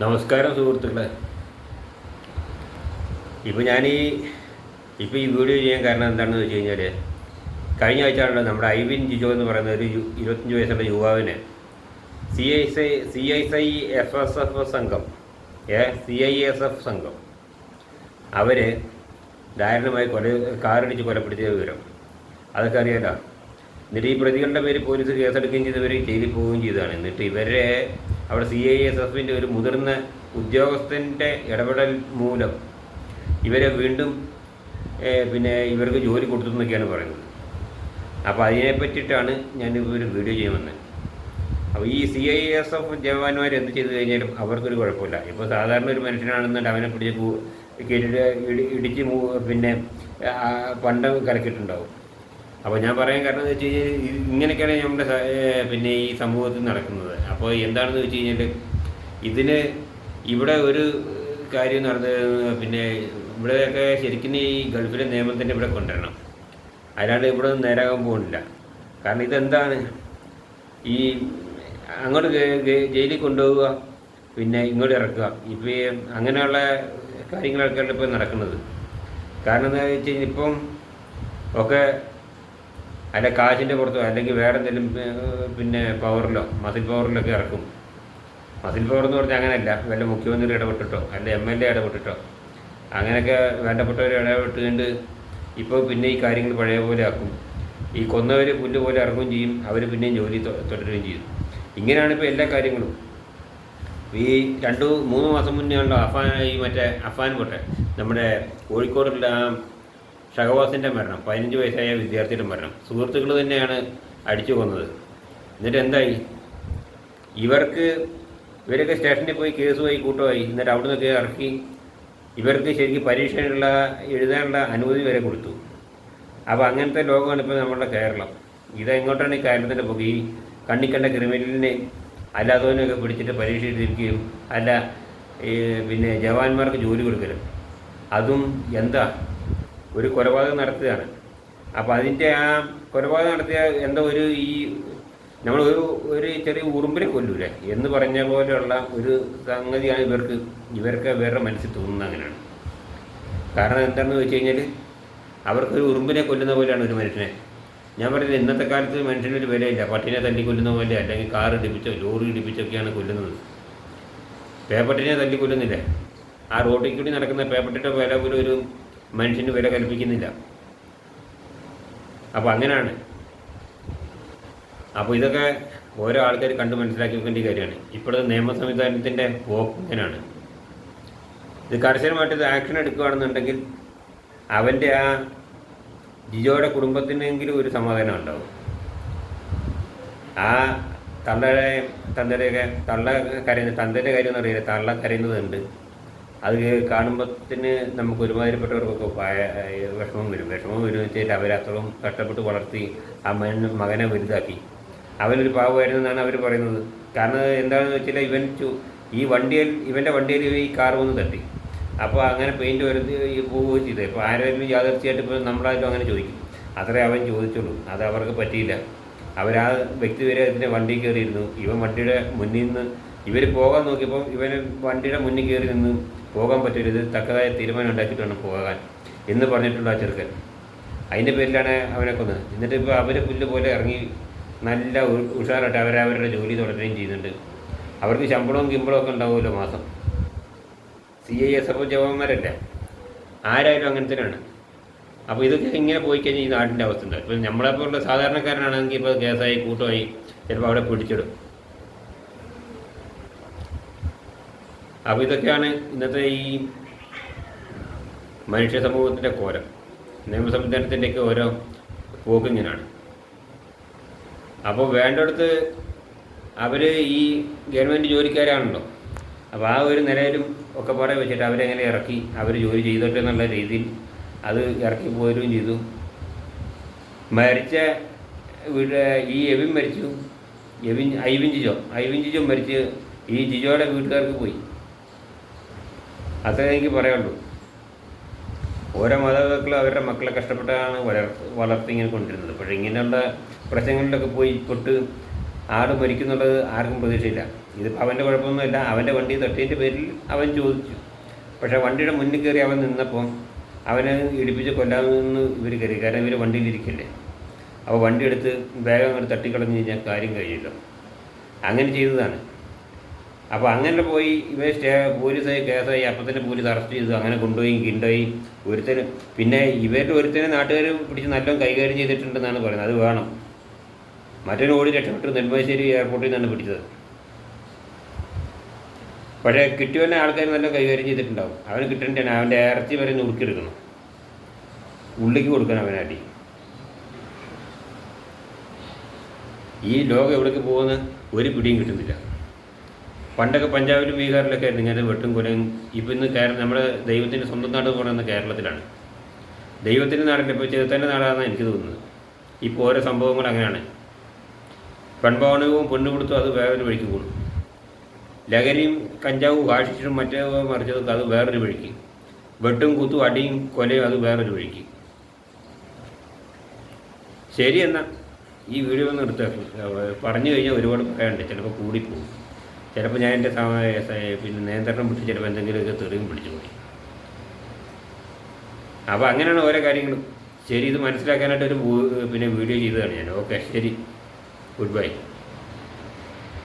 നമസ്കാരം സുഹൃത്തുക്കളെ. ഇപ്പോൾ ഞാൻ ഈ ഇപ്പോൾ ഈ വീഡിയോ ചെയ്യാൻ കാരണം എന്താണെന്ന് വെച്ച് കഴിഞ്ഞാൽ കഴിഞ്ഞ ആഴ്ചയാണല്ലോ നമ്മുടെ ഐവിൻ ജിജോ എന്ന് പറയുന്ന ഒരു ഇരുപത്തഞ്ച് വയസ്സുള്ള യുവാവിനെ C I C C I F S F സംഘം A C I S F സംഘം അവർ ദാരുണമായി കൊല കാറിടിച്ച് കൊലപ്പെടുത്തിയ വിവരം. അതൊക്കെ അറിയാലോ? എന്നിട്ട് ഈ പ്രതികളുടെ പേര് പോലീസ് കേസെടുക്കുകയും ചെയ്തവർ ജയിലിൽ പോവുകയും ചെയ്തതാണ്. എന്നിട്ട് ഇവരെ അവിടെ സി ഐ എസ് എഫിന്റെ ഒരു മുതിർന്ന ഉദ്യോഗസ്ഥന്റെ ഇടപെടൽ മൂലം ഇവരെ വീണ്ടും പിന്നെ ഇവർക്ക് ജോലി കൊടുത്തു എന്നൊക്കെയാണ് പറയുന്നത്. അപ്പോൾ അതിനെ പറ്റിയിട്ടാണ് ഞാൻ ഒരു വീഡിയോ ചെയ്യാൻ വന്നത് അപ്പോൾ ഈ സി ഐ എസ് എഫ് ജവാന്മാർ എന്ത് ചെയ്തു കഴിഞ്ഞാലും അവർക്കൊരു കുഴപ്പമില്ല. ഇപ്പോൾ സാധാരണ ഒരു മനുഷ്യനാണെന്നുണ്ട് അവനെ പിടിച്ച് കൂ- ഇടിച്ച് പിന്നെ പണ്ട് കലക്കിയിട്ടുണ്ടാവും. അപ്പോൾ ഞാൻ പറയാൻ കാരണം എന്ന് വെച്ച് കഴിഞ്ഞാൽ ഇങ്ങനെയൊക്കെയാണ് നമ്മുടെ പിന്നെ ഈ സമൂഹത്തിൽ നടക്കുന്നത്. അപ്പോൾ എന്താണെന്ന് വെച്ച് കഴിഞ്ഞാൽ ഇതിന് ഇവിടെ ഒരു കാര്യം നടന്നത് പിന്നെ ഇവിടെയൊക്കെ ശരിക്കും ഈ ഗൾഫിലെ നിയമം തന്നെ ഇവിടെ കൊണ്ടുവരണം. അല്ലാണ്ട് ഇവിടെ നേരാകാൻ പോകുന്നില്ല. കാരണം ഇതെന്താണ്? ഈ അങ്ങോട്ട് ജയിലിൽ കൊണ്ടുപോവുക പിന്നെ ഇങ്ങോട്ട് ഇറക്കുക. ഇപ്പോൾ അങ്ങനെയുള്ള കാര്യങ്ങളൊക്കെയാണ് ഇപ്പോൾ നടക്കുന്നത്. കാരണം എന്താ വെച്ച് കഴിഞ്ഞാൽ ഇപ്പം ഒക്കെ അല്ല കാശിന്റെ പുറത്തോ അല്ലെങ്കിൽ വേറെ എന്തെങ്കിലും പിന്നെ പവറിലോ മതിൽ പവറിലൊക്കെ ഇറക്കും. മതിൽ പവർ എന്ന് പറഞ്ഞാൽ അങ്ങനെയല്ല വല്ല മുഖ്യമന്ത്രി ഇടപെട്ടിട്ടോ അല്ല എം എൽ എ ഇടപെട്ടിട്ടോ അങ്ങനെയൊക്കെ വേണ്ടപ്പെട്ടവർ ഇടപെട്ടുകൊണ്ട് ഇപ്പോൾ പിന്നെ ഈ കാര്യങ്ങൾ പഴയ പോലെ ആക്കും. ഈ കൊന്നവർ പുല്ല് പോലെ ഇറങ്ങുകയും ചെയ്യും അവർ പിന്നെയും ജോലി തുടരുകയും ചെയ്യും. ഇങ്ങനെയാണ് ഇപ്പോൾ എല്ലാ കാര്യങ്ങളും. ഈ രണ്ട് മൂന്ന് മാസം മുന്നേ ഉള്ള അഫാൻ ഈ മറ്റേ അഫാൻ പോട്ടെ നമ്മുടെ കോഴിക്കോടുള്ള ആ ഷഹവാസിന്റെ മരണം പതിനഞ്ച് വയസ്സായ വിദ്യാർത്ഥിയുടെ മരണം. സുഹൃത്തുക്കൾ തന്നെയാണ് അടിച്ചു കൊന്നത്. എന്നിട്ട് എന്തായി? ഇവർക്ക് ഇവരൊക്കെ സ്റ്റേഷനിൽ പോയി കേസുമായി കൂട്ടമായി. എന്നിട്ട് അവിടെ നിന്നൊക്കെ ഇറക്കി ഇവർക്ക് ശരിക്കും പരീക്ഷയുള്ള എഴുതാനുള്ള അനുമതി വരെ കൊടുത്തു. അപ്പോൾ അങ്ങനത്തെ ലോകമാണ് ഇപ്പോൾ നമ്മുടെ കേരളം. ഇതെങ്ങോട്ടാണ് ഈ കേരളത്തിന്റെ പോക്ക് ഈ കണ്ണിക്കണ്ട ക്രിമിനലിനെ അല്ലാത്തവനെയൊക്കെ പിടിച്ചിട്ട് പരീക്ഷ എഴുതിയിരിക്കുകയും അല്ല പിന്നെ ജവാന്മാർക്ക് ജോലി കൊടുക്കലും. അതും എന്താ? ഒരു കൊലപാതകം നടത്തുകയാണ് അപ്പോൾ അതിന്റെ ആ കൊലപാതകം നടത്തിയ എന്തോ ഒരു ഈ നമ്മൾ ഒരു ഒരു ചെറിയ ഉറുമ്പിനെ കൊല്ലൂലേ? എന്ന് പറഞ്ഞ പോലെയുള്ള ഒരു സംഗതിയാണ് ഇവർക്ക് ഇവർക്ക് വേറെ മനസ്സിൽ തോന്നുന്നത് അങ്ങനെയാണ്. കാരണം എന്താണെന്ന് വെച്ച് കഴിഞ്ഞാൽ അവർക്കൊരു ഉറുമ്പിനെ കൊല്ലുന്ന പോലെയാണ് ഒരു മനുഷ്യനെ. ഞാൻ പറയുന്നത് ഇന്നത്തെ കാലത്ത് മനുഷ്യനൊരു വിലയില്ല. പട്ടിനെ തല്ലി കൊല്ലുന്ന പോലെ അല്ലെങ്കിൽ കാർ ഇടിപ്പിച്ചോ ലോറി ഇടിപ്പിച്ചൊക്കെയാണ് കൊല്ലുന്നത്. പേപ്പട്ടിനെ തല്ലി കൊല്ലുന്നില്ല? ആ റോഡിൽ കൂടി നടക്കുന്ന പേപ്പട്ടിന്റെ വില പോലും ഒരു മനുഷ്യന് വില കൽപ്പിക്കുന്നില്ല. അപ്പോൾ അങ്ങനെയാണ് അപ്പോൾ ഇതൊക്കെ ഓരോ ആൾക്കാർ കണ്ട് മനസ്സിലാക്കി വെക്കേണ്ട കാര്യമാണ്. ഇപ്പോഴത്തെ നിയമ സംവിധാനത്തിന്റെ പോക്ക് ഇങ്ങനെയാണ് ഇത് കർശനമായിട്ട് ഇത് ആക്ഷൻ എടുക്കുകയാണെന്നുണ്ടെങ്കിൽ അവന്റെ ആ ജിജോയുടെ കുടുംബത്തിനെങ്കിലും ഒരു സമാധാനം ഉണ്ടാവും. ആ തള്ളയുടെ തന്തരെയൊക്കെ തള്ള കരയുന്ന തന്തയുടെ കാര്യം എന്ന് അറിയില്ല തള്ള കരയുന്നതുണ്ട് അത് കാണുമ്പത്തിന് നമുക്ക് ഒരുമാതിരിപ്പെട്ടവർക്കൊക്കെ വിഷമം വരും. വിഷമം വരും വെച്ചാൽ അവരത്രയും കഷ്ടപ്പെട്ട് വളർത്തി ആ മകൻ മകനെ വലുതാക്കി. അവനൊരു പാവമായിരുന്നു എന്നാണ് അവർ പറയുന്നത്. കാരണം എന്താണെന്ന് വെച്ചാൽ ഇവൻ ഈ വണ്ടിയിൽ ഇവന്റെ വണ്ടിയിൽ ഈ കാർ വന്ന് തട്ടി. അപ്പോൾ അങ്ങനെ പെയിന്റ് വരുത്തി പോവുകയും ചെയ്തത് ഇപ്പോൾ ആരെങ്കിലും യാദർച്ചയായിട്ട് ഇപ്പോൾ നമ്മളായിട്ടും അങ്ങനെ ചോദിക്കും. അത്രേ അവൻ ചോദിച്ചുള്ളൂ. അത് അവർക്ക് പറ്റിയില്ല. അവരാ വ്യക്തി വരെ ഇതിന്റെ വണ്ടി കയറിയിരുന്നു. ഇവൻ വണ്ടിയുടെ മുന്നിൽ നിന്ന് ഇവർ പോകാൻ നോക്കിയപ്പോൾ ഇവന് വണ്ടിയുടെ മുന്നിൽ കയറി നിന്ന് പോകാൻ പറ്റരുത് തക്കതായ തീരുമാനം ഉണ്ടാക്കിയിട്ട് വേണം പോകാൻ എന്ന് പറഞ്ഞിട്ടുള്ള ആ ചെറുക്കൻ. അതിന്റെ പേരിലാണ് അവനെ കൊന്നത്. എന്നിട്ട് ഇപ്പോൾ അവർ പുല്ല് പോലെ ഇറങ്ങി നല്ല ഉഷാറായിട്ട് ഉഷാറായിട്ട് അവരവരുടെ ജോലി തുടരുകയും ചെയ്യുന്നുണ്ട്. അവർക്ക് ശമ്പളവും കിമ്പളവും ഒക്കെ ഉണ്ടാവുമല്ലോ മാസം. സി ഐ എസ് എഫ് ജവാന്മാരല്ലേ? ആരായാലും അങ്ങനെ തന്നെയാണ്. അപ്പോൾ ഇതൊക്കെ ഇങ്ങനെ പോയി കഴിഞ്ഞാൽ ഈ നാടിന്റെ അവസ്ഥ ഉണ്ട് ഇപ്പോൾ നമ്മളെപ്പോലുള്ള സാധാരണക്കാരനാണെങ്കിൽ ഇപ്പോൾ കേസായി കൂട്ടമായി ചിലപ്പോൾ അവിടെ പിടിച്ചിടും. അപ്പോൾ ഇതൊക്കെയാണ് ഇന്നത്തെ ഈ മനുഷ്യ സമൂഹത്തിന്റെ കോരം നിയമ സംവിധാനത്തിന്റെയൊക്കെ ഓരോ പോക്കിങ്ങനാണ് അപ്പോൾ വേണ്ടടുത്ത് അവർ ഈ ഗവൺമെന്റ് ജോലിക്കാരാണല്ലോ. അപ്പോൾ ആ ഒരു നിലയിലും ഒക്കെ പാടെ വെച്ചിട്ട് അവരെങ്ങനെ ഇറക്കി അവർ ജോലി ചെയ്തിട്ട് എന്നുള്ള രീതിയിൽ അത് ഇറക്കി പോരുകയും ചെയ്തു. മരിച്ച വീട് ഈ എവിൻ മരിച്ചു. എവിൻ ഐവിൻ ജിജോ. ഐവിൻ ജിജോ മരിച്ച് ഈ ജിജോയുടെ വീട്ടുകാർക്ക് പോയി. അത്രേ എനിക്ക് പറയുള്ളൂ ഓരോ മാതാപിതാക്കളും അവരുടെ മക്കളെ കഷ്ടപ്പെട്ടാണ് വളർ വളർത്തി ഇങ്ങനെ കൊണ്ടിരുന്നത്. പക്ഷേ ഇങ്ങനെയുള്ള പ്രശ്നങ്ങളിലൊക്കെ പോയി തൊട്ട് ആട് മരിക്കുന്നുള്ളത് ആർക്കും പ്രതീക്ഷയില്ല. ഇതിപ്പോൾ അവന്റെ കുഴപ്പമൊന്നുമില്ല. അവന്റെ വണ്ടി തട്ടിയതിന്റെ പേരിൽ അവൻ ചോദിച്ചു. പക്ഷേ വണ്ടിയുടെ മുന്നിൽ കയറി അവൻ നിന്നപ്പോൾ അവനെ ഇടിപ്പിച്ച് കൊല്ലാമെന്ന് ഇവർ കയറി. കാരണം ഇവർ വണ്ടിയിലിരിക്കല്ലേ. അപ്പോൾ വണ്ടി എടുത്ത് വേഗം അങ്ങോട്ട് തട്ടിക്കളഞ്ഞ് കഴിഞ്ഞാൽ കാര്യം കഴിയില്ല അങ്ങനെ ചെയ്തതാണ്. അപ്പോൾ അങ്ങനെ പോയി ഇവർ സ്റ്റേ പോലീസ് കേസായി. അപ്പം തന്നെ പോലീസ് അറസ്റ്റ് ചെയ്തു. അങ്ങനെ കൊണ്ടുപോയി കിണ്ടുപോയി ഒരുത്തന് പിന്നെ ഇവരുടെ ഒരുത്തനെ നാട്ടുകാർ പിടിച്ച് നല്ലോണം കൈകാര്യം ചെയ്തിട്ടുണ്ടെന്നാണ് പറയുന്നത്. അത് വേണം. മറ്റൊരു ഓടി രക്ഷപ്പെട്ടു. നെടുമ്പാശ്ശേരി എയർപോർട്ടിൽ നിന്നാണ് പിടിച്ചത്. പക്ഷേ കിട്ടിയവനെ ആൾക്കാർ നല്ല കൈകാര്യം ചെയ്തിട്ടുണ്ടാവും. അവന് കിട്ടേണ്ടതാണ് അവന്റെ ഇറച്ചി വരെ നുറുക്കിയെടുക്കണം ഉള്ളിക്ക് കൊടുക്കണം അവനാട്ടി ഈ ലോകം എവിടേക്ക് പോകുന്ന ഒരു പിടിയും കിട്ടുന്നില്ല. പണ്ടൊക്കെ പഞ്ചാബിലും ബീഹാറിലൊക്കെ ആയിരുന്നു ഇങ്ങനെ വെട്ടും കൊലയും ഇപ്പം ഇന്ന് കേരളം നമ്മുടെ ദൈവത്തിന്റെ സ്വന്തം നാട് പറയുന്നത് കേരളത്തിലാണ്. ദൈവത്തിന്റെ നാടല്ല? ഇപ്പോൾ ചെറുത്തന്റെ നാടാണെന്നാണ് എനിക്ക് തോന്നുന്നത്. ഇപ്പോൾ ഓരോ സംഭവങ്ങൾ അങ്ങനെയാണ്. പെൺഭവനവും പെണ്ണു കൊടുത്തും അത് വേറൊരു വഴിക്ക് കൂടും ലഹരിയും കഞ്ചാവും കാഷിച്ചും മറ്റേ മറിച്ചതൊക്കെ അത് വേറൊരു വഴിക്ക്. വെട്ടും കുത്തും അടിയും കൊലയും അത് വേറൊരു വഴിക്ക്. ശരി എന്നാൽ ഈ വീഡിയോ ഒന്ന് എടുത്ത് പറഞ്ഞു കഴിഞ്ഞാൽ ഒരുപാട് പറയാനുണ്ട് ചിലപ്പോൾ കൂടിപ്പോകും. ചിലപ്പോൾ ഞാൻ എന്റെ പിന്നെ നിയന്ത്രണം വിട്ട് ചിലപ്പോൾ എന്തെങ്കിലുമൊക്കെ തെറിയും പിടിച്ചു പോയി. അപ്പോൾ അങ്ങനെയാണ് ഓരോ കാര്യങ്ങളും. ശരി ഇത് മനസ്സിലാക്കാനായിട്ട് ഒരു പിന്നെ വീഡിയോ ചെയ്തതാണ് ഞാൻ. ഓക്കെ ശരി. Good bye